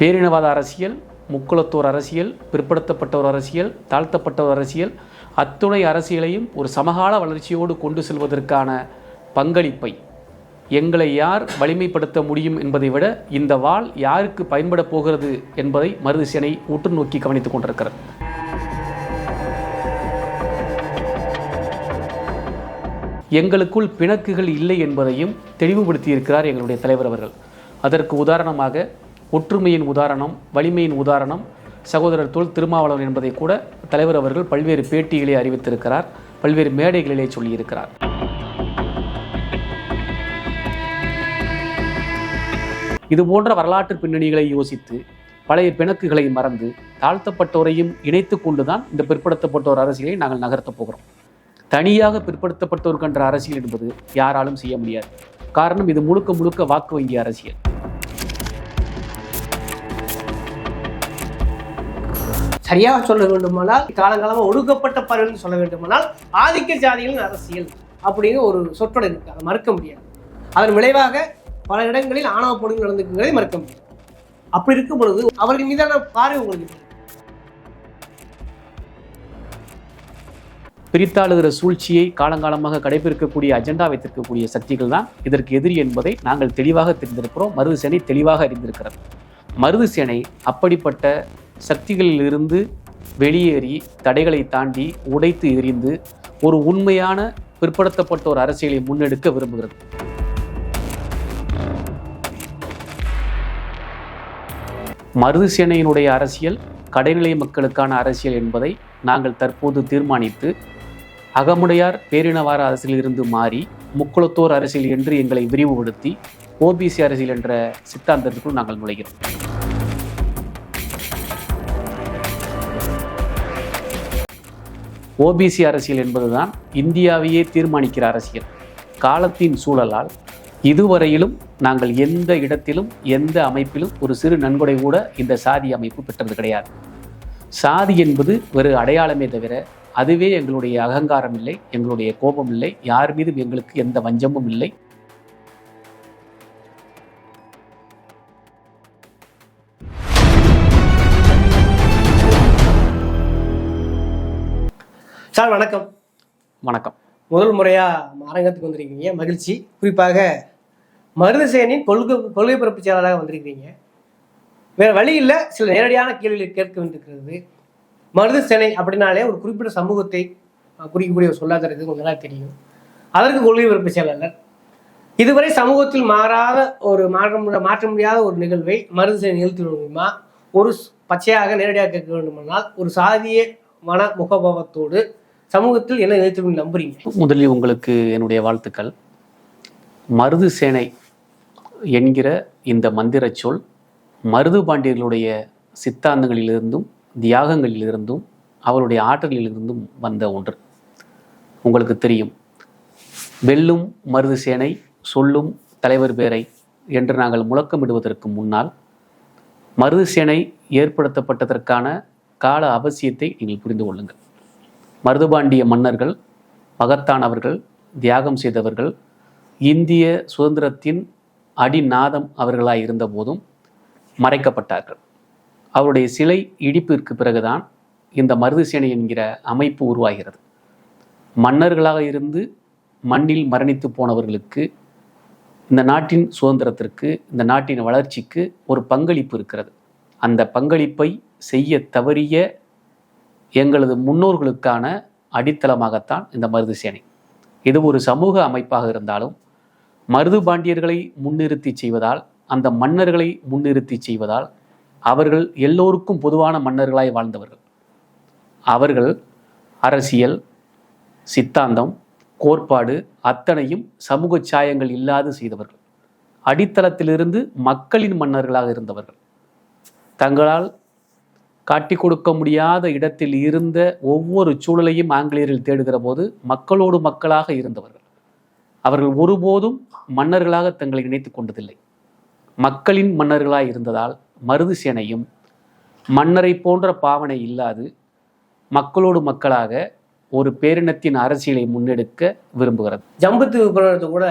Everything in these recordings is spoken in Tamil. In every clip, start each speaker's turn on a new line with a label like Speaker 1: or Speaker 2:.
Speaker 1: பேரினவாத அரசியல் முக்குளத்தோர் அரசியல் பிற்படுத்தப்பட்டோர் அரசியல் தாழ்த்தப்பட்டோர் அரசியல் அத்துணை அரசியலையும் ஒரு சமகால வளர்ச்சியோடு கொண்டு செல்வதற்கான பங்களிப்பை எங்களை யார் வலிமைப்படுத்த முடியும் என்பதை விட இந்த வாள் யாருக்கு பயன்பட போகிறது என்பதை மருதுசேனை உற்று நோக்கி கவனித்துக் கொண்டிருக்கிறது. எங்களுக்குள் பிணக்குகள் இல்லை என்பதையும் தெளிவுபடுத்தியிருக்கிறார் எங்களுடைய தலைவர் அவர்கள். அதற்கு உதாரணமாக ஒற்றுமையின் உதாரணம் வலிமையின் உதாரணம். சகோதரர் தொல் திருமாவளவன் என்பதை கூட தலைவர் அவர்கள் பல்வேறு பேட்டிகளை அறிவித்திருக்கிறார் பல்வேறு மேடைகளிலே சொல்லியிருக்கிறார். இது போன்ற வரலாற்று பின்னணிகளை யோசித்து பழைய பிணக்குகளை மறந்து தாழ்த்தப்பட்டோரையும் இணைத்து கொண்டுதான் இந்த பிற்படுத்தப்பட்டோர் அரசியலை நாங்கள் நகர்த்தப் போகிறோம். தனியாக பிற்படுத்தப்பட்டோருக்கென்ற அரசியல் என்பது யாராலும் செய்ய முடியாது. காரணம் இது முழுக்க முழுக்க வாக்கு வங்கி அரசியல்.
Speaker 2: சரியாக சொல்ல வேண்டுமானால் காலங்காலமாக ஒடுக்கப்பட்ட பறவைன்னு சொல்ல வேண்டுமானால் ஆதிக்க ஜாதிகளின் அரசியல் அப்படிங்கிற ஒரு சொற்றொடர் இருக்கு. அதை மறுக்க முடியாது. அதன் விளைவாக பல இடங்களில் ஆணவ பொடுங்கு நடந்துக்குங்கிறதை மறுக்க முடியாது. அப்படி இருக்கும் பொழுது அவர்கள் மீதான பார்வை உங்களுக்கு
Speaker 1: பிரித்தாளுகிற சூழ்ச்சியை காலங்காலமாக கடைபிடிக்கக்கூடிய அஜெண்டா வைத்திருக்கக்கூடிய சக்திகள் தான் இதற்கு எதிரி என்பதை நாங்கள் தெளிவாக தெரிந்திருக்கிறோம். மருது சேனை தெளிவாக அறிந்திருக்கிறது. மருது சேனை அப்படிப்பட்ட சக்திகளிலிருந்து வெளியேறி தடைகளை தாண்டி உடைத்து எரிந்து ஒரு உண்மையான பிற்படுத்தப்பட்ட ஒரு அரசியலை முன்னெடுக்க விரும்புகிறது. மருது சேனையினுடைய அரசியல் கடைநிலை மக்களுக்கான அரசியல் என்பதை நாங்கள் தற்போது தீர்மானித்து அகமுடையார் பேரினவார அரசியலில் இருந்து மாறி முக்குளத்தோர் அரசியல் என்று எங்களை விரிவுபடுத்தி ஓபிசி அரசியல் என்ற சித்தாந்தத்திற்குள் நாங்கள் நுழைகிறோம். ஓபிசி அரசியல் என்பதுதான் இந்தியாவையே தீர்மானிக்கிற அரசியல். காலத்தின் சூழலால் இதுவரையிலும் நாங்கள் எந்த இடத்திலும் எந்த அமைப்பிலும் ஒரு சிறு நன்கொடை கூட இந்த சாதி அமைப்பு பெற்றது கிடையாது. சாதி என்பது ஒரு அடையாளமே தவிர அதுவே எங்களுடைய அகங்காரம் இல்லை எங்களுடைய கோபம் இல்லை யார் மீதும் எங்களுக்கு எந்த வஞ்சமும் இல்லை.
Speaker 2: சார் வணக்கம்.
Speaker 1: வணக்கம்.
Speaker 2: முதல் முறையா அரங்கத்துக்கு வந்திருக்கீங்க. மகிழ்ச்சி. குறிப்பாக மருதசேனின் கொள்கை கொள்கை பரப்பு செயலாளராக வந்திருக்கிறீங்க. வேற வழி இல்லை. சில நேரடியான கேள்விகளை கேட்க வேண்டியிருக்கிறது. மருதசேனை அப்படின்னாலே ஒரு குறிப்பிட்ட சமூகத்தை குறிக்கக்கூடிய ஒரு சொல்லாதது கொஞ்ச நாள் தெரியும். அதற்கு கொள்கை பரப்பு செயலாளர். இதுவரை சமூகத்தில் மாறாத ஒரு மாற்ற முடிய- மாற்ற முடியாத ஒரு நிகழ்வை மருதசேனை நிகழ்த்தி முடியுமா ஒரு பச்சையாக நேரடியாக கேட்க வேண்டுமானால் ஒரு சாதிய மன முகபாவத்தோடு சமூகத்தில் என்ன நிகழ்த்தி நம்புறீங்க?
Speaker 1: முதலில் உங்களுக்கு என்னுடைய வாழ்த்துக்கள். மருது சேனை என்கிற இந்த மந்திரச் சொல் மருது பாண்டியர்களுடைய சித்தாந்தங்களிலிருந்தும் தியாகங்களிலிருந்தும் அவருடைய ஆற்றலிலிருந்தும் வந்த ஒன்று. உங்களுக்கு தெரியும். வெல்லும் மருது சேனை சொல்லும் தலைவர் பேரை என்று நாங்கள் முழக்கமிடுவதற்கு முன்னால் மருது சேனை ஏற்படுத்தப்பட்டதற்கான கால அவசியத்தை நீங்கள் புரிந்து கொள்ளுங்கள். மருதுபாண்டிய மன்னர்கள் மகத்தானவர்கள் தியாகம் செய்தவர்கள் இந்திய சுதந்திரத்தின் அடிநாதம் அவர்களாக இருந்தபோதும் மறைக்கப்பட்டார்கள். அவருடைய சிலை இடிப்பிற்கு பிறகுதான் இந்த மருதுசேனை என்கிற அமைப்பு உருவாகிறது. மன்னர்களாக இருந்து மண்ணில் மரணித்து போனவர்களுக்கு இந்த நாட்டின் சுதந்திரத்திற்கு இந்த நாட்டின் வளர்ச்சிக்கு ஒரு பங்களிப்பு இருக்கிறது. அந்த பங்களிப்பை செய்ய தவறிய எங்களது முன்னோர்களுக்கான அடித்தளமாகத்தான் இந்த மருது சேனை. இது ஒரு சமூக அமைப்பாக இருந்தாலும் மருது பாண்டியர்களை முன்னிறுத்தி செய்வதால் அந்த மன்னர்களை முன்னிறுத்தி செய்வதால் அவர்கள் எல்லோருக்கும் பொதுவான மன்னர்களாய் வாழ்ந்தவர்கள். அவர்கள் அரசியல் சித்தாந்தம் கோட்பாடு அத்தனையும் சமூக சாயங்கள் இல்லாது செய்தவர்கள். அடித்தளத்திலிருந்து மக்களின் மன்னர்களாக இருந்தவர்கள். தங்களால் காட்டி கொடுக்க முடியாத இடத்தில் இருந்த ஒவ்வொரு சூழலையும் ஆங்கிலேயர்கள் தேடுகிற போது மக்களோடு மக்களாக இருந்தவர்கள். அவர்கள் ஒருபோதும் மன்னர்களாக தங்களை இணைத்துக் கொண்டதில்லை. மக்களின் மன்னர்களாய் இருந்ததால் மருது சேனையும் மன்னரை போன்ற பாவனை இல்லாது மக்களோடு மக்களாக ஒரு பேரினத்தின் அரசியலை முன்னெடுக்க விரும்புகிறது.
Speaker 2: ஜம்புத்து புராணத்தை கூட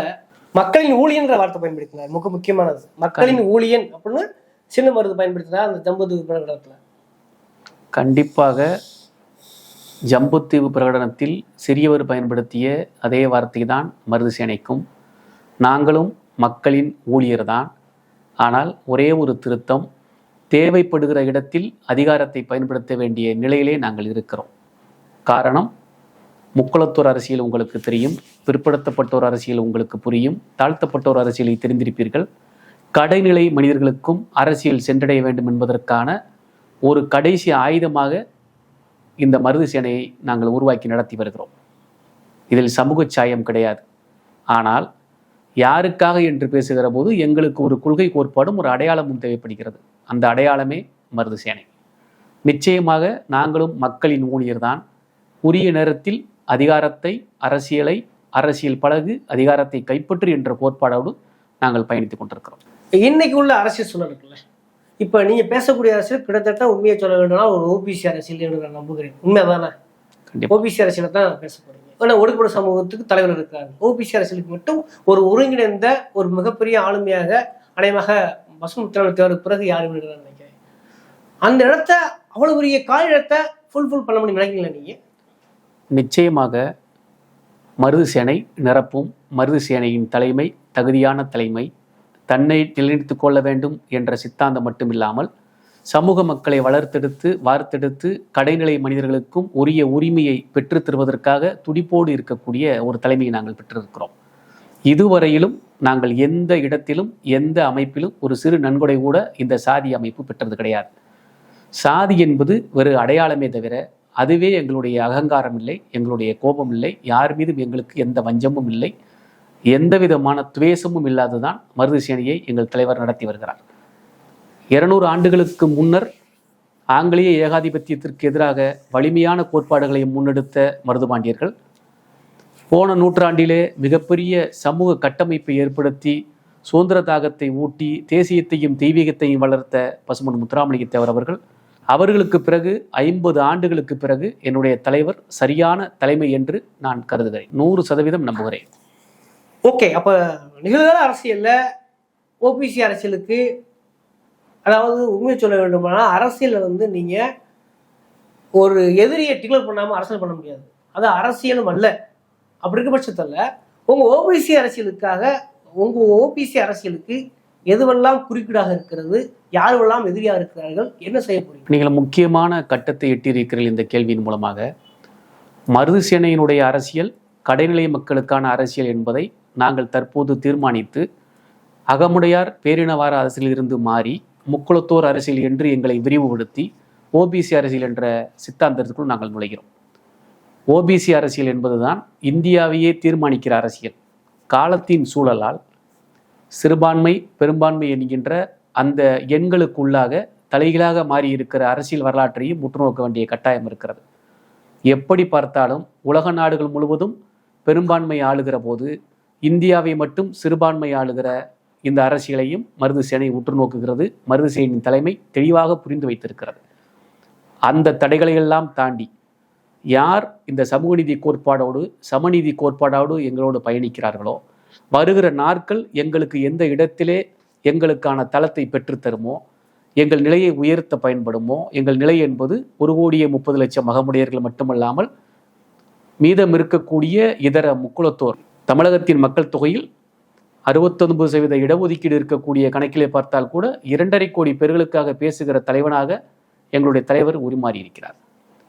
Speaker 2: மக்களின் ஊழியன்ற வார்த்தை பயன்படுத்தினார். மிக முக்கியமானது. மக்களின் ஊழியன் அப்படின்னு சின்ன மருந்து பயன்படுத்தினா அந்த ஜம்புத்தீவு பிரகடனத்தில்
Speaker 1: கண்டிப்பாக ஜம்புத்தீவு பிரகடனத்தில் சிறியவர் பயன்படுத்திய அதே வார்த்தை தான் மருது சேனைக்கும். நாங்களும் மக்களின் ஊழியர்தான். ஆனால் ஒரே ஒரு திருத்தம் தேவைப்படுகிற இடத்தில் அதிகாரத்தை பயன்படுத்த வேண்டிய நிலையிலே நாங்கள் இருக்கிறோம். காரணம் முக்குளத்தோர் அரசியல் உங்களுக்கு தெரியும் பிற்படுத்தப்பட்டோர் அரசியல் உங்களுக்கு புரியும் தாழ்த்தப்பட்டோர் அரசியலை தெரிந்திருப்பீர்கள். கடைநிலை மனிதர்களுக்கும் அரசியல் சென்றடைய வேண்டும் என்பதற்கான ஒரு கடைசி ஆயுதமாக இந்த மருது சேனையை நாங்கள் உருவாக்கி நடத்தி வருகிறோம். இதில் சமூக சாயம் கிடையாது. ஆனால் யாருக்காக என்று பேசுகிற போது எங்களுக்கு ஒரு கொள்கை கோட்பாடும் ஒரு அடையாளமும் தேவைப்படுகிறது. அந்த அடையாளமே மருது சேனை. நிச்சயமாக நாங்களும் மக்களின் ஊழியர்தான். உரிய நேரத்தில் அதிகாரத்தை அரசியலை அரசியல் பழகு அதிகாரத்தை கைப்பற்று என்ற கோட்பாடோடு நாங்கள் பயணித்துக் கொண்டிருக்கிறோம்.
Speaker 2: இன்னைக்கு உள்ள அரசியல் சூழல் இருக்குல்ல? இப்போ நீங்க பேசக்கூடிய அரசியல் கிட்டத்தட்ட உண்மையை சொல்ல வேண்டும்னா ஒரு ஓபிசி அரசியல் என்று நான் நம்புகிறேன். உண்மைதானே?
Speaker 1: கண்டிப்பாக
Speaker 2: ஓபிசி அரசியலை தான் பேச போறீங்க ஏன்னா ஒடுக்கப்பட்ட சமூகத்துக்கு தலைவர் இருக்காங்க ஓபிசி அரசியலுக்கு மட்டும் ஒரு ஒருங்கிணைந்த ஒரு மிகப்பெரிய ஆளுமையாக அநேகமாக வசமுத்திரன் தேர்வுக்கு பிறகு யாரும் நினைக்கிறேன். அந்த இடத்த அவ்வளவு பெரிய கால் இடத்தை ஃபுல்ஃபில் பண்ண முடியும் நினைக்கிறீங்களா நீங்க?
Speaker 1: நிச்சயமாக மருது சேனை நிரப்பும் மருது சேனையின் தலைமை தகுதியான தலைமை தன்னை நிலைநிறுத்தி கொள்ள வேண்டும் என்ற சித்தாந்தம் மட்டுமில்லாமல் சமூக மக்களை வளர்த்தெடுத்து வார்த்தெடுத்து கடைநிலை மனிதர்களுக்கும் உரிய உரிமையை பெற்றுத் தருவதற்காக துடிப்போடு இருக்கக்கூடிய ஒரு தலைமையை நாங்கள் பெற்றிருக்கிறோம். இதுவரையிலும் நாங்கள் எந்த இடத்திலும் எந்த அமைப்பிலும் ஒரு சிறு நன்கொடை கூட இந்த சாதி அமைப்பு பெற்றது கிடையாது. சாதி என்பது ஒரு அடையாளமே தவிர அதுவே எங்களுடைய அகங்காரம் இல்லை எங்களுடைய கோபம் இல்லை யார் மீதும் எங்களுக்கு எந்த வஞ்சமும் இல்லை. எந்த விதமான துவேஷமும் இல்லாததான் மருது சேனையை எங்கள் தலைவர் நடத்தி வருகிறார். இருநூறு ஆண்டுகளுக்கு முன்னர் ஆங்கிலேய ஏகாதிபத்தியத்திற்கு எதிராக வலிமையான கோட்பாடுகளை முன்னெடுத்த மருது பாண்டியர்கள் போன நூற்றாண்டிலே மிகப்பெரிய சமூக கட்டமைப்பை ஏற்படுத்தி சுதந்திர தாகத்தை ஊட்டி தேசியத்தையும் தெய்வீகத்தையும் வளர்த்த பசுமன் முத்துராமலிங்கத்தேவர் அவர்கள் அவர்களுக்கு பிறகு ஐம்பது ஆண்டுகளுக்கு பிறகு என்னுடைய தலைவர் சரியான தலைமை என்று நான் கருதுகிறேன். நூறு சதவீதம் நம்புகிறேன்.
Speaker 2: ஓகே அப்போ நிகழ்கால அரசியலில் ஓபிசி அரசியலுக்கு அதாவது உண்மையை சொல்ல வேண்டுமானால் அரசியலில் வந்து நீங்கள் ஒரு எதிரியை டிக்ளேர் பண்ணாமல் அரசியல் பண்ண முடியாது. அது அரசியலும் அல்ல. அப்படி இருக்க பட்சத்தில் உங்கள் ஓபிசி அரசியலுக்காக உங்கள் ஓபிசி அரசியலுக்கு எதுவெல்லாம் குறுக்கீடாக இருக்கிறது யாரெல்லாம் எதிரியாக இருக்கிறார்கள் என்ன செய்ய முடியும்
Speaker 1: நீங்கள் முக்கியமான கட்டத்தை எட்டியிருக்கிறீர்கள் இந்த கேள்வியின் மூலமாக. மருது சேனையினுடைய அரசியல் கடைநிலை மக்களுக்கான அரசியல் என்பதை நாங்கள் தற்போது தீர்மானித்து அகமுடையார் பேரினவார அரசியலிருந்து மாறி முக்குளத்தோர் அரசியல் என்று எங்களை விரிவுபடுத்தி ஓபிசி அரசியல் என்ற சித்தாந்தத்திற்குள் நாங்கள் நுழைகிறோம். ஓபிசி அரசியல் என்பதுதான் இந்தியாவையே தீர்மானிக்கிற அரசியல். காலத்தின் சூழலால் சிறுபான்மை பெரும்பான்மை என்கின்ற அந்த எண்களுக்குள்ளாக தலைகீழாக மாறி இருக்கிற அரசியல் வரலாற்றையும் உற்று நோக்க வேண்டிய கட்டாயம் இருக்கிறது. எப்படி பார்த்தாலும் உலக நாடுகள் முழுவதும் பெரும்பான்மை ஆளுகிற போது இந்தியாவை மட்டும் சிறுபான்மை ஆளுகிற இந்த அரசியலையும் மருது சேனை உற்று நோக்குகிறது மருது சேனின் தலைமை தெளிவாக புரிந்து வைத்திருக்கிறது. அந்த தடைகளையெல்லாம் தாண்டி யார் இந்த சமூக நீதி கோட்பாடோடு சமநீதி கோட்பாடோடு எங்களோடு பயணிக்கிறார்களோ? வருகிற நாட்கள் எங்களுக்கு எந்த இடத்திலே எங்களுக்கான தளத்தை பெற்றுத்தருமோ எங்கள் நிலையை உயர்த்த பயன்படுமோ? எங்கள் நிலை என்பது ஒரு கோடியே முப்பது லட்சம் மகமுடையர்கள் மட்டுமல்லாமல் மீதம் இருக்கக்கூடிய இதர முக்குளத்தோர் தமிழகத்தின் மக்கள் தொகையில் அறுபத்தொன்பது சதவீத இடஒதுக்கீடு இருக்கக்கூடிய கணக்கிலே பார்த்தால் கூட இரண்டரை கோடி பேர்களுக்காக பேசுகிற தலைவனாக எங்களுடைய தலைவர் உருமாறி இருக்கிறார்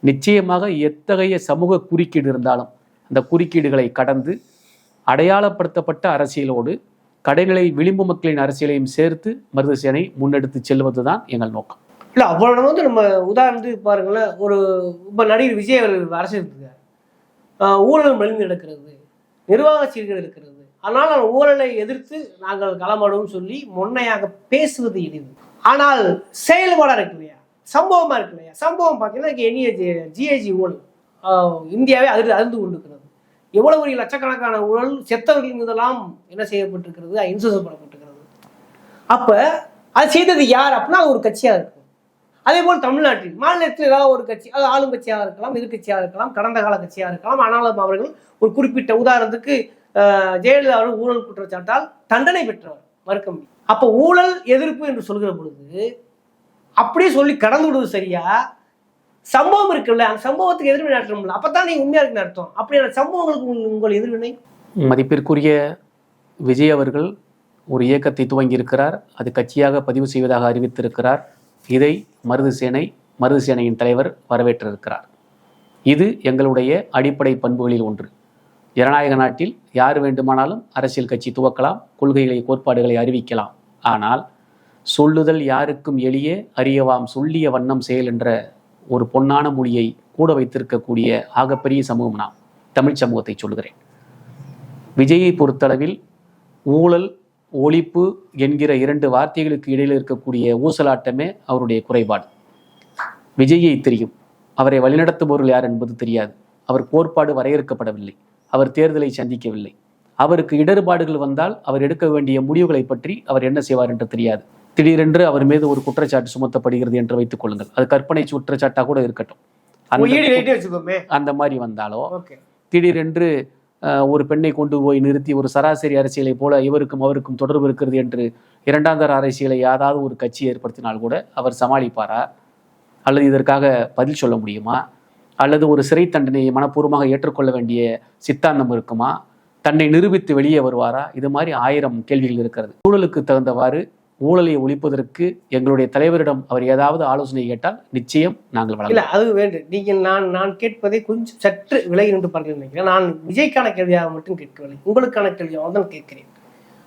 Speaker 1: நிச்சயமாக எத்தகைய சமூக குறுக்கீடு இருந்தாலும் அந்த குறுக்கீடுகளை கடந்து அடையாளப்படுத்தப்பட்ட அரசியலோடு கடைநிலை விளிம்பு மக்களின் அரசியலையும் சேர்த்து மருதசேனை முன்னெடுத்து செல்வது தான் எங்கள் நோக்கம்.
Speaker 2: இல்லை அவ்வளோ வந்து நம்ம உதாரணத்துக்கு பாருங்களேன் ஒரு இப்ப நடிகர் விஜய் அவர்கள் அரசியல் ஊழல் மலிந்து நடக்கிறது. நிர்வாக சீர்கள் இருக்கிறது. ஆனால் அந்த ஊழலை எதிர்த்து நாங்கள் களமாடுவோம் சொல்லி முன்னையாக பேசுவது எளிது ஆனால் செயல்பாடாக இருக்கு இல்லையா? சம்பவமாக இருக்கு இல்லையா? சம்பவம் பார்த்தீங்கன்னா எண்ணிய ஜிஏஜி ஊழல். ஆஹ் இந்தியாவே அதிர்ந்து அதிர்ந்து கொண்டிருக்கிறது. எவ்வளவு பெரிய லட்சக்கணக்கான ஊழல் செத்தவர்கள் மீதெல்லாம் என்ன செய்யப்பட்டிருக்கிறது? இன்சூரன்ஸ் பண்ணப்பட்டிருக்கிறது அப்போ அது செய்தது யார் அப்படின்னா அது ஒரு கட்சியாக இருக்கும் அதே போல் தமிழ்நாட்டில் மாநிலத்தில் ஏதாவது ஒரு கட்சி அது ஆளும் கட்சியாக இருக்கலாம் எதிர்கட்சியாக இருக்கலாம் கடந்த கால கட்சியாக இருக்கலாம் ஆனாலும் அவர்கள் ஒரு குறிப்பிட்ட உதாரணத்துக்கு ஜெயலலிதா அவர்கள் ஊழல் குற்றச்சாட்டால் தண்டனை பெற்றவர் மறுக்க முடியும் அப்போ ஊழல் எதிர்ப்பு என்று சொல்கிற பொழுது அப்படியே சொல்லி கடந்து விடுவது சரியா? சம்பவம் இருக்குல்ல அந்த சம்பவத்துக்கு எதிர்வினை அப்போ அப்பதான் நீங்க உண்மையா இருக்குன்னு அர்த்தம். அப்படியான சம்பவங்களுக்கு உங்கள் எதிர்வினை?
Speaker 1: மதிப்பிற்குரிய விஜய் அவர்கள் ஒரு இயக்கத்தை துவங்கியிருக்கிறார். அது கட்சியாக பதிவு செய்வதாக அறிவித்திருக்கிறார். இதை மருதுசேனை மருதுசேனையின் தலைவர் வரவேற்றிருக்கிறார். இது எங்களுடைய அடிப்படை பண்புகளில் ஒன்று. ஜனநாயக நாட்டில் யார் வேண்டுமானாலும் அரசியல் கட்சி துவக்கலாம் கொள்கைகளை கோட்பாடுகளை அறிவிக்கலாம். ஆனால் சொல்லுதல் யாருக்கும் எளிய அறியவாம் சொல்லிய வண்ணம் செயல் என்ற ஒரு பொன்னான மொழியை கூட வைத்திருக்கக்கூடிய ஆகப்பெரிய சமூகம் நாம் தமிழ் சமூகத்தை சொல்லுகிறேன். விஜயை பொறுத்தளவில் ஊழல் ஒழிப்பு என்கிற இரண்டு வார்த்தைகளுக்கு இடையில் இருக்கக்கூடிய ஊசலாட்டமே அவருடைய குறைபாடு. விஜயை தெரியும். அவரை வழிநடத்துபவர்கள் யார் என்பது தெரியாது. அவர் கோட்பாடு வரையறுக்கப்படவில்லை. அவர் தேர்தலை சந்திக்கவில்லை. அவருக்கு இடர்பாடுகள் வந்தால் அவர் எடுக்க வேண்டிய முடிவுகளை பற்றி அவர் என்ன செய்வார் என்று தெரியாது. திடீரென்று அவர் மீது ஒரு குற்றச்சாட்டு சுமத்தப்படுகிறது என்று வைத்துக் கொள்ளுங்கள். அது கற்பனை குற்றச்சாட்டாக கூட இருக்கட்டும். அந்த- மாதிரி வந்தாலோ திடீரென்று ஒரு பெண்ணை கொண்டு போய் நிறுத்தி ஒரு சராசரி அரசியலை போல இவருக்கும் அவருக்கும் தொடர்பு இருக்கிறது என்று இரண்டாம் தர அரசியலை யாராவது ஒரு கட்சி ஏற்படுத்தினால் கூட அவர் சமாளிப்பாரா? அல்லது இதற்காக பதில் சொல்ல முடியுமா? அல்லது ஒரு சிறை தண்டனையை மனப்பூர்வமாக ஏற்றுக்கொள்ள வேண்டிய சித்தாந்தம் இருக்குமா? தன்னை நிரூபித்து வெளியே வருவாரா? இது மாதிரி ஆயிரம் கேள்விகள் இருக்கிறது. சூழலுக்கு தகுந்தவாறு ஊழலை ஒழிப்பதற்கு எங்களுடைய தலைவரிடம் அவர் ஏதாவது ஆலோசனை கேட்டால் நிச்சயம் நாங்கள்
Speaker 2: இல்லை அது வேண்டும் நீங்கள் நான் நான் கேட்பதை கொஞ்சம் சற்று விலகி நின்று பார்க்க நினைக்கிறேன் நான் விஜய்க்கான கேள்வியாக மட்டும் கேட்கவில்லை. உங்களுக்கான கேள்வியாக தான் கேட்கிறேன்.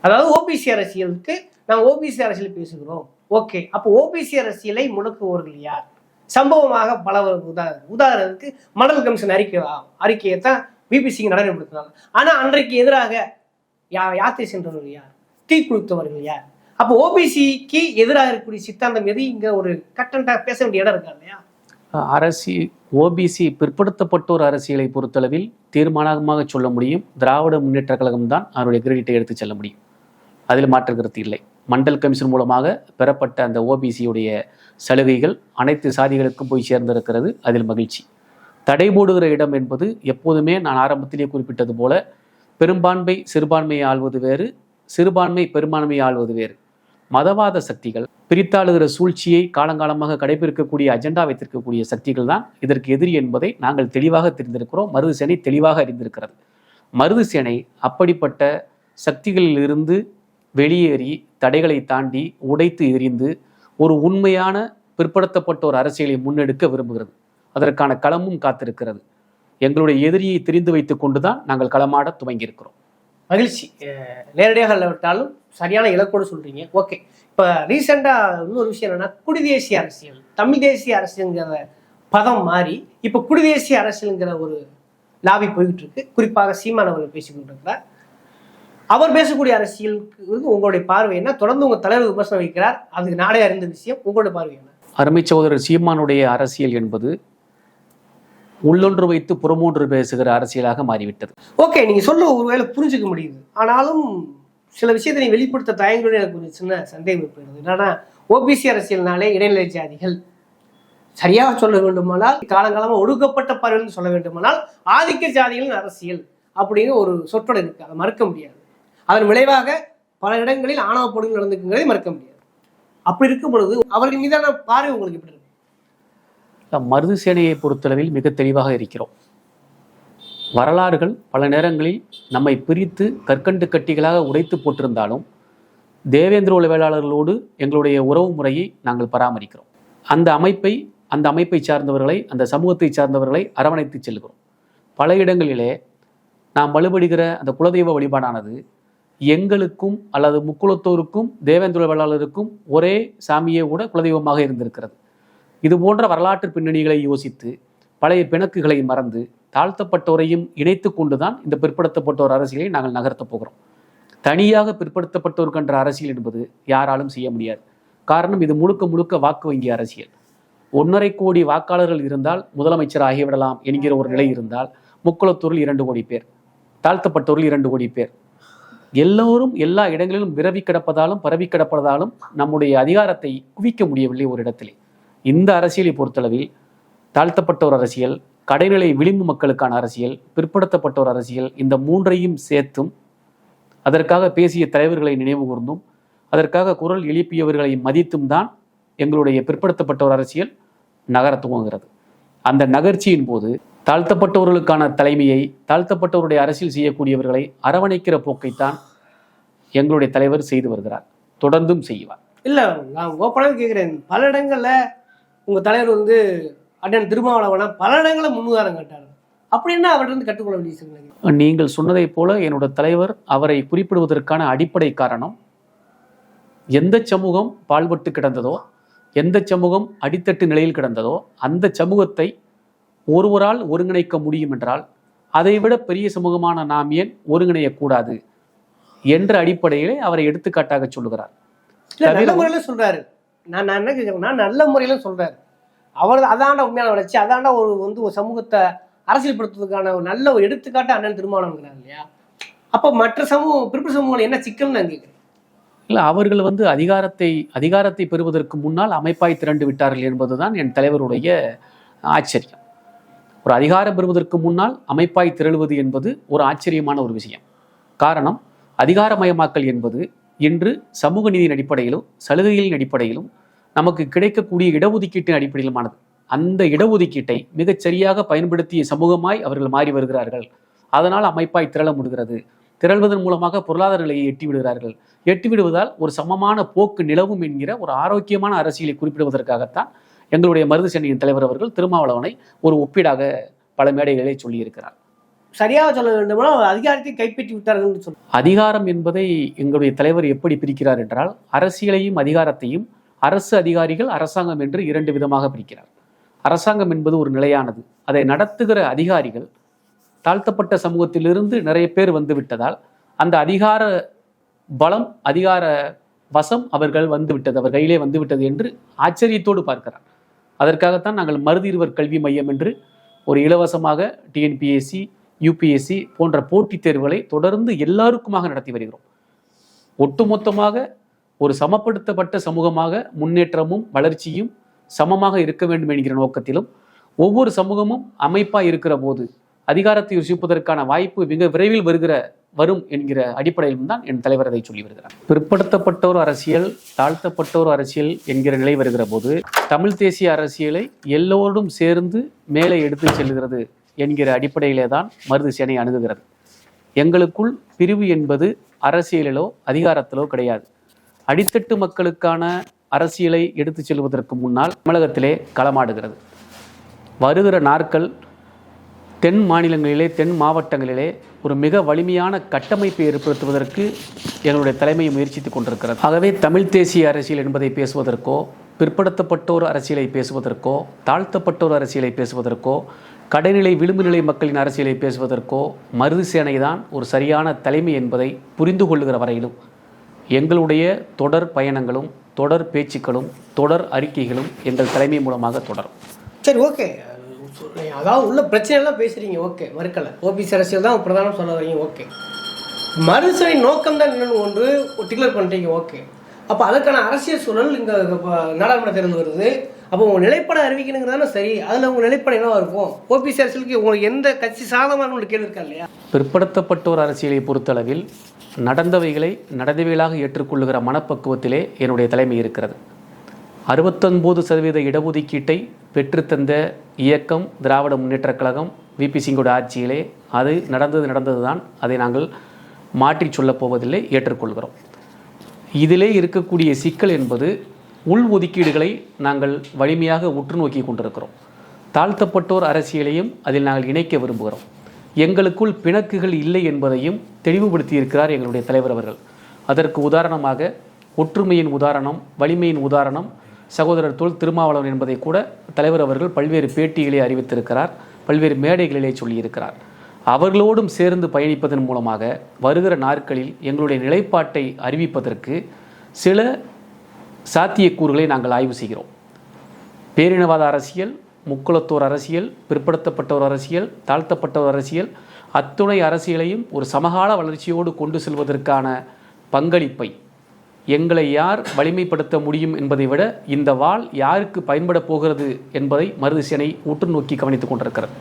Speaker 2: அதாவது ஓபிசி அரசியலுக்கு நான் ஓபிசி அரசியல் பேசுகிறோம். ஓகே. அப்போ ஓபிசி அரசியலை முடக்குவோர்கள் யார்? சம்பவமாக பல உதாரணம் உதாரணத்துக்கு மண்டல் கமிஷன் அறிக்கை அறிக்கையை தான் பிபிசிங் நடைமுறைப்படுத்தினாங்க. ஆனால் அன்றைக்கு எதிராக யா யாத்திரை சென்றவர்கள் யார்? தீக்குளித்தவர்கள் யார்? அப்போ ஓபிசிக்கு எதிராக இருக்கக்கூடிய சித்தாந்தம் எது? இங்க ஒரு கட்டண்டாக பேச வேண்டிய இடம் இருக்கா இல்லையா?
Speaker 1: அரசி ஓபிசி பிற்படுத்தப்பட்டோர் அரசியலை பொறுத்தளவில் தீர்மானமாக சொல்ல முடியும். திராவிட முன்னேற்ற கழகம் தான் அவருடைய கிரெடிட்டை எடுத்து செல்ல முடியும். அதில் மாற்று கருத்து இல்லை. மண்டல் கமிஷன் மூலமாக பெறப்பட்ட அந்த ஓபிசியுடைய சலுகைகள் அனைத்து சாதிகளுக்கும் போய் சேர்ந்திருக்கிறது. அதில் மகிழ்ச்சி. தடை போடுகிற இடம் என்பது எப்போதுமே நான் ஆரம்பத்திலே குறிப்பிட்டது போல பெரும்பான்மை சிறுபான்மையை ஆள்வது வேறு சிறுபான்மை பெரும்பான்மையை ஆள்வது வேறு. மதவாத சக்திகள் பிரித்தாளுகிற சூழ்ச்சியை காலங்காலமாக கடைபிடிக்கக்கூடிய அஜெண்டா வைத்திருக்கக்கூடிய சக்திகள் தான் இதற்கு எதிரி என்பதை நாங்கள் தெளிவாக தெரிந்திருக்கிறோம் மருது சேனை தெளிவாக அறிந்திருக்கிறது. மருது சேனை அப்படிப்பட்ட சக்திகளிலிருந்து வெளியேறி தடைகளை தாண்டி உடைத்து எரிந்து ஒரு உண்மையான பிற்படுத்தப்பட்ட ஒரு அரசியலை முன்னெடுக்க விரும்புகிறது. அதற்கான களமும் காத்திருக்கிறது. எங்களுடைய எதிரியை தெரிந்து வைத்துக் கொண்டுதான் நாங்கள் களமாட துவங்கியிருக்கிறோம்.
Speaker 2: மகிழ்ச்சி. நேரடியாக இல்லாவிட்டாலும் சரியான இலக்கோடு சொல்றீங்க. ஓகே இப்போ ரீசெண்டாக இன்னொரு விஷயம் என்னன்னா குடிதேசிய அரசியல் தமிழ் தேசிய அரசியல்ங்கிற பதம் மாறி இப்போ குடிதேசிய அரசியல்ங்கிற ஒரு லாபி போய்கிட்டு இருக்கு குறிப்பாக சீமான் அவர்கள் பேசிக்கொண்டு இருக்கிறார் அவர் பேசக்கூடிய அரசியலுக்கு உங்களுடைய பார்வை என்ன? தொடர்ந்து உங்க தலைவர் விமர்சனம் வைக்கிறார். அதுக்கு நாடே அறிந்த விஷயம். உங்களுடைய பார்வை என்ன?
Speaker 1: அருமை சகோதரர் சீமானுடைய அரசியல் என்பது உள்ளொன்று வைத்து புறமூன்று பேசுகிற அரசியலாக மாறிவிட்டது.
Speaker 2: ஓகே நீங்க சொல்ல ஒருவேளை புரிஞ்சுக்க முடியுது. ஆனாலும் சில விஷயத்தை நீ வெளிப்படுத்த தயங்குறது எனக்கு ஒரு சின்ன சந்தேகம் ஏற்படுது. என்னன்னா ஓபிசி அரசியல்னாலே இடைநிலை ஜாதிகள். சரியாக சொல்ல வேண்டுமானால் காலங்காலமாக ஒடுக்கப்பட்ட பார்வைன்னு சொல்ல வேண்டுமானால் ஆதிக்க ஜாதிகளின் அரசியல் அப்படின்னு ஒரு சொற்றொடர் இருக்குது அதை மறுக்க முடியாது. அதன் விளைவாக பல இடங்களில் ஆணவ படுகொலை நடந்துக்குங்கிறதை மறுக்க முடியாது. அப்படி இருக்கும் பொழுது அவர்கள் மீதான பார்வை உங்களுக்கு எப்படி இருக்கும்
Speaker 1: மருது சேனையை பொறுத்தளவில் மிக தெளிவாக இருக்கிறோம். வரலாறுகள் பல நேரங்களில் நம்மை பிரித்து கற்கண்டு கட்டிகளாக உடைத்து போட்டிருந்தாலும் தேவேந்திர உளவியலாளர்களோடு எங்களுடைய உறவு முறையை நாங்கள் பராமரிக்கிறோம். அந்த அமைப்பை அந்த அமைப்பை சார்ந்தவர்களை அந்த சமூகத்தை சார்ந்தவர்களை அரவணைத்து செல்கிறோம். பல இடங்களிலே நாம் வலுபடுகிற அந்த குலதெய்வ வழிபாடானது எங்களுக்கும் அல்லது முக்குலத்தோருக்கும் தேவேந்திர உளவியலாளருக்கும் ஒரே சாமியே கூட குலதெய்வமாக இருந்திருக்கிறது. இது போன்ற வரலாற்று பின்னணிகளை யோசித்து பழைய பிணக்குகளை மறந்து தாழ்த்தப்பட்டோரையும் இணைத்து கொண்டுதான் இந்த பிற்படுத்தப்பட்டோர் அரசியலை நாங்கள் நகர்த்தப் போகிறோம். தனியாக பிற்படுத்தப்பட்டோருக்கென்ற அரசியல் என்பது யாராலும் செய்ய முடியாது. காரணம் இது முழுக்க முழுக்க வாக்கு வங்கி அரசியல். ஒன்றரை கோடி வாக்காளர்கள் இருந்தால் முதலமைச்சர் ஆகிவிடலாம் என்கிற ஒரு நிலை இருந்தால் முக்குளத்தூரில் இரண்டு கோடி பேர் தாழ்த்தப்பட்டோரில் இரண்டு கோடி பேர். எல்லோரும் எல்லா இடங்களிலும் விரவி கிடப்பதாலும் பரவி கிடப்பதாலும் நம்முடைய அதிகாரத்தை குவிக்க முடியவில்லை ஒரு இடத்திலே. இந்த அரசியலை பொறுத்தளவில் தாழ்த்தப்பட்டோர் அரசியல் கடைநிலை விளிம்பு மக்களுக்கான அரசியல் பிற்படுத்தப்பட்டோர் அரசியல் இந்த மூன்றையும் சேர்த்தும் அதற்காக பேசிய தலைவர்களை நினைவு கூர்ந்தும் அதற்காக குரல் எழுப்பியவர்களை மதித்தும் தான் எங்களுடைய பிற்படுத்தப்பட்டோர் அரசியல் நகர துவங்குகிறது. அந்த நகர்ச்சியின் போது தாழ்த்தப்பட்டவர்களுக்கான தலைமையை தாழ்த்தப்பட்டவருடைய அரசியல் செய்யக்கூடியவர்களை அரவணைக்கிற போக்கைத்தான் எங்களுடைய தலைவர் செய்து வருகிறார் தொடர்ந்தும் செய்வார்.
Speaker 2: இல்லை நான் ஓப்பனாக கேட்குறேன் பல இடங்களில் உங்கள் தலைவர் வந்து அண்ணன் திருமாவளவனை பல இடங்களில் முன்னுதாரணம் காட்டார். அப்படின்னா அவர்கிட்ட கற்றுக்கொள்ள வேண்டிய
Speaker 1: நீங்கள் சொன்னதைப் போல என்னோட தலைவர் அவரை குறிப்பிடுவதற்கான அடிப்படை காரணம் எந்த சமூகம் பாழ்பட்டு கிடந்ததோ எந்த சமூகம் அடித்தட்டு நிலையில் கிடந்ததோ அந்த சமூகத்தை ஒருவரால் ஒருங்கிணைக்க முடியும் என்றால் அதைவிட பெரிய சமூகமான நாம் ஏன் ஒருங்கிணையக்கூடாது என்ற அடிப்படையிலே அவரை எடுத்துக்காட்டாக சொல்லுகிறார்.
Speaker 2: நல்ல முறையில் சொல்கிறாரு நான் என்ன கேட்குறேன்னா நல்ல முறையில் சொல்கிறாரு அவர் அதாண்டா உண்மையான வளர்ச்சி அதாண்டா ஒரு வந்து ஒரு சமூகத்தை அரசியல்படுத்துறதுக்கான ஒரு நல்ல ஒரு எடுத்துக்காட்டு அண்ணன் திருமாவளவங்கிறார் இல்லையா? அப்போ மற்ற சமூகம் பிற்பு சமூகம் என்ன சிக்கல்னு நான் கேட்குறேன்.
Speaker 1: இல்லை அவர்கள் வந்து அதிகாரத்தை அதிகாரத்தை பெறுவதற்கு முன்னால் அமைப்பாய் திரண்டு விட்டார்கள் என்பதுதான் என் தலைவருடைய ஆச்சரியம். ஒரு அதிகாரம் பெறுவதற்கு முன்னால் அமைப்பாய் திரளுவது என்பது ஒரு ஆச்சரியமான ஒரு விஷயம். காரணம் அதிகாரமயமாக்கல் என்பது இன்று சமூக நீதியின் அடிப்படையிலும் சலுகைகளின் அடிப்படையிலும் நமக்கு கிடைக்கக்கூடிய இடஒதுக்கீட்டின் அடிப்படையிலுமானது. அந்த இடஒதுக்கீட்டை மிகச் சரியாக பயன்படுத்திய சமூகமாய் அவர்கள் மாறி வருகிறார்கள். அதனால் அமைப்பாய் திரள முடிகிறது. திரள்வதன் மூலமாக பொருளாதார நிலையை எட்டி விடுகிறார்கள். எட்டி விடுவதால் ஒரு சமமான போக்கு நிலவும் என்கிற ஒரு ஆரோக்கியமான அரசியலை குறிப்பிடுவதற்காகத்தான் எங்களுடைய மருது சென்னையின் தலைவர் அவர்கள் திருமாவளவனை ஒரு ஒப்பீடாக பல மேடைகளிலே சொல்லியிருக்கிறார்.
Speaker 2: சரியாக சொல்ல வேண்டுமானால் அதிகாரத்தை கைப்பற்றி விட்டார்கள் சொல்ல
Speaker 1: அதிகாரம் என்பதை எங்களுடைய தலைவர் எப்படி பிரிக்கிறார் என்றால் அரசியலையும் அதிகாரத்தையும் அரசு அதிகாரிகள் அரசாங்கம் என்று இரண்டு விதமாக பிரிக்கிறார். அரசாங்கம் என்பது ஒரு நிலையானது. அதை நடத்துகிற அதிகாரிகள் தாழ்த்தப்பட்ட சமூகத்திலிருந்து நிறைய பேர் வந்து விட்டதால் அந்த அதிகார பலம் அதிகார வசம் அவர்கள் வந்து விட்டது அவர் கையிலே வந்து விட்டது என்று ஆச்சரியத்தோடு பார்க்கிறார். அதற்காகத்தான் நாங்கள் மருதிருவர் கல்வி மையம் என்று ஒரு இலவசமாக டிஎன்பிஎஸ்சி யூபிஎஸ்சி போன்ற போட்டித் தேர்வுகளை தொடர்ந்து எல்லாருக்குமாக நடத்தி வருகிறோம். ஒட்டுமொத்தமாக ஒரு சமப்படுத்தப்பட்ட சமூகமாக முன்னேற்றமும் வளர்ச்சியும் சமமாக இருக்க வேண்டும் என்கிற நோக்கத்திலும் ஒவ்வொரு சமூகமும் அமைப்பாக இருக்கிற போது அதிகாரத்தை ருசிப்பதற்கான வாய்ப்பு மிக விரைவில் வருகிற வரும் என்கிற அடிப்படையிலும் தான் என் தலைவர் அதை சொல்லி வருகிறார். பிற்படுத்தப்பட்டோர் அரசியல் தாழ்த்தப்பட்டோர் அரசியல் என்கிற நிலை வருகிற போது தமிழ் தேசிய அரசியலை எல்லோரும் சேர்ந்து மேலே எடுத்து செல்கிறது என்கிற அடிப்படையிலே தான் மருது சேனை அணுகுகிறது. எங்களுக்குள் பிரிவு என்பது அரசியலிலோ அதிகாரத்திலோ கிடையாது. அடித்தட்டு மக்களுக்கான அரசியலை எடுத்துச் செல்வதற்கு முன்னால் தமிழகத்திலே களமாடுகிறது. வருகிற நாட்கள் தென் மாநிலங்களிலே தென் மாவட்டங்களிலே ஒரு மிக வலிமையான கட்டமைப்பை ஏற்படுத்துவதற்கு எங்களுடைய தலைமை முயற்சித்துக் கொண்டிருக்கிறது. ஆகவே தமிழ் தேசிய அரசியல் என்பதை பேசுவதற்கோ பிற்படுத்தப்பட்டோர் அரசியலை பேசுவதற்கோ தாழ்த்தப்பட்டோர் அரசியலை பேசுவதற்கோ கடைநிலை விளிம்பு நிலை மக்களின் அரசியலை பேசுவதற்கோ மருது சேனை தான் ஒரு சரியான தலைமை என்பதை புரிந்து கொள்ளுகிற வரையிலும் எங்களுடைய தொடர் பயணங்களும் தொடர் பேச்சுக்களும் தொடர் அறிக்கைகளும் எங்கள் தலைமை மூலமாக தொடரும்.
Speaker 2: சரி ஓகே. அதாவது உள்ள பிரச்சனைலாம் பேசுறீங்க ஓகே. மறுக்கலை. ஓபிசி அரசியல் தான் பிரதானம் சொல்ல வரீங்க ஓகே. மறுசனை நோக்கம் தான் என்னென்னு ஒன்று டிக்ளேர் பண்ணுறீங்க ஓகே. அப்போ அதுக்கான அரசியல் சூழல் இங்கே நாடாளுமன்ற தேர்தல் வருது. அப்போ உங்கள் நிலைப்படம் அறிவிக்கணுங்கிறதானே சரி. அதில் உங்கள் நிலைப்படம் என்னவாக இருக்கும்? ஓபிசி அரசியலுக்கு உங்களுக்கு எந்த கட்சி சாதகமான ஒரு கேள்வி இருக்கா இல்லையா?
Speaker 1: பிற்படுத்தப்பட்டோர் அரசியலை பொறுத்தளவில் நடந்தவைகளை நடந்தவைகளாக ஏற்றுக்கொள்ளுகிற மனப்பக்குவத்திலே என்னுடைய தலைமை இருக்கிறது. அறுபத்தொன்பது சதவீத இடஒதுக்கீட்டை பெற்றுத்தந்த இயக்கம் திராவிட முன்னேற்றக் கழகம் விபி சிங்கோட ஆட்சியிலே அது நடந்தது நடந்தது தான் அதை நாங்கள் மாற்றிச் சொல்லப் போவதில்லை ஏற்றுக்கொள்கிறோம். இதிலே இருக்கக்கூடிய சிக்கல் என்பது உள் ஒதுக்கீடுகளை நாங்கள் வலிமையாக உற்று நோக்கி கொண்டிருக்கிறோம். தாழ்த்தப்பட்டோர் அரசியலையும் அதில் நாங்கள் இணைக்க விரும்புகிறோம். எங்களுக்குள் பிணக்குகள் இல்லை என்பதையும் தெளிவுபடுத்தியிருக்கிறார் எங்களுடைய தலைவர் அவர்கள். அதற்கு உதாரணமாக ஒற்றுமையின் உதாரணம் வலிமையின் உதாரணம் சகோதரர் தொல் திருமாவளவன் என்பதை கூட தலைவர் அவர்கள் பல்வேறு பேட்டிகளை அறிவித்திருக்கிறார் பல்வேறு மேடைகளிலே சொல்லியிருக்கிறார். அவர்களோடும் சேர்ந்து பயணிப்பதன் மூலமாக வருகிற நாட்களில் எங்களுடைய நிலைப்பாட்டை அறிவிப்பதற்கு சில சாத்தியக்கூறுகளை நாங்கள் ஆய்வு செய்கிறோம். பேரினவாத அரசியல் முக்குளத்தோர் அரசியல் பிற்படுத்தப்பட்டோர் அரசியல் தாழ்த்தப்பட்டோர் அரசியல் அத்துணை அரசியலையும் ஒரு சமகால வளர்ச்சியோடு கொண்டு செல்வதற்கான பங்களிப்பை எங்களை யார் வலிமைப்படுத்த முடியும் என்பதை விட இந்த வாள் யாருக்கு பயன்பட போகிறது என்பதை மருதுசேனை உற்று நோக்கி கவனித்துக் கொண்டிருக்கிறது.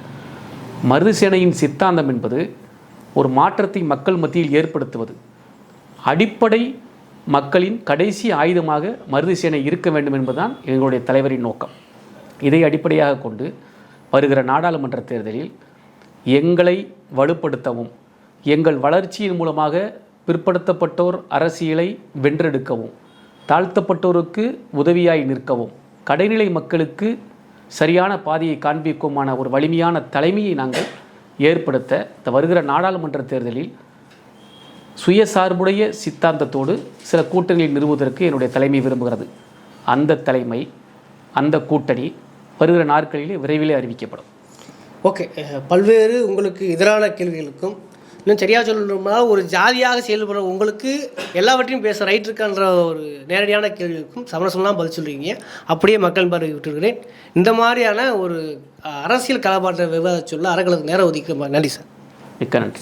Speaker 1: மருதுசேனையின் சித்தாந்தம் என்பது ஒரு மாற்றத்தை மக்கள் மத்தியில் ஏற்படுத்துவது. அடிப்படை மக்களின் கடைசி ஆயுதமாக மருது சேனை இருக்க வேண்டும் என்பதுதான் எங்களுடைய தலைவரின் நோக்கம். இதை அடிப்படையாக கொண்டு வருகிற நாடாளுமன்ற தேர்தலில் எங்களை வலுப்படுத்தவும் எங்கள் வளர்ச்சியின் மூலமாக பிற்படுத்தப்பட்டோர் அரசியலை வென்றெடுக்கவும் தாழ்த்தப்பட்டோருக்கு உதவியாய் நிற்கவும் கடைநிலை மக்களுக்கு சரியான பாதையை காண்பிக்குமான ஒரு வலிமையான தலைமையை நாங்கள் ஏற்படுத்த இந்த வருகிற நாடாளுமன்ற தேர்தலில் சுயசார்புடைய சித்தாந்தத்தோடு சில கூட்டணியை நிறுவுவதற்கு என்னுடைய தலைமை விரும்புகிறது. அந்த தலைமை அந்த கூட்டணி வருகிற நாட்களிலே விரைவிலே அறிவிக்கப்படும்.
Speaker 2: ஓகே பல்வேறு உங்களுக்கு எதிரான கேள்விகளுக்கும் இன்னும் சரியாக சொல்லணும்னா ஒரு ஜாதியாக செயல்படுற உங்களுக்கு எல்லாவற்றையும் பேச ரைட் இருக்கான்ற ஒரு நேரடியான கேள்விகளுக்கும் சமரசம்லாம் பதில் சொல்றீங்க. அப்படியே மக்கள் பார்வை விட்டுருக்கிறேன். இந்த மாதிரியான ஒரு அரசியல் கலாபாட்ட விவாத சொல்ல அறங்களுக்கு நேரம் ஒதுக்க நன்றி சார்.
Speaker 1: மிக்க நன்றி.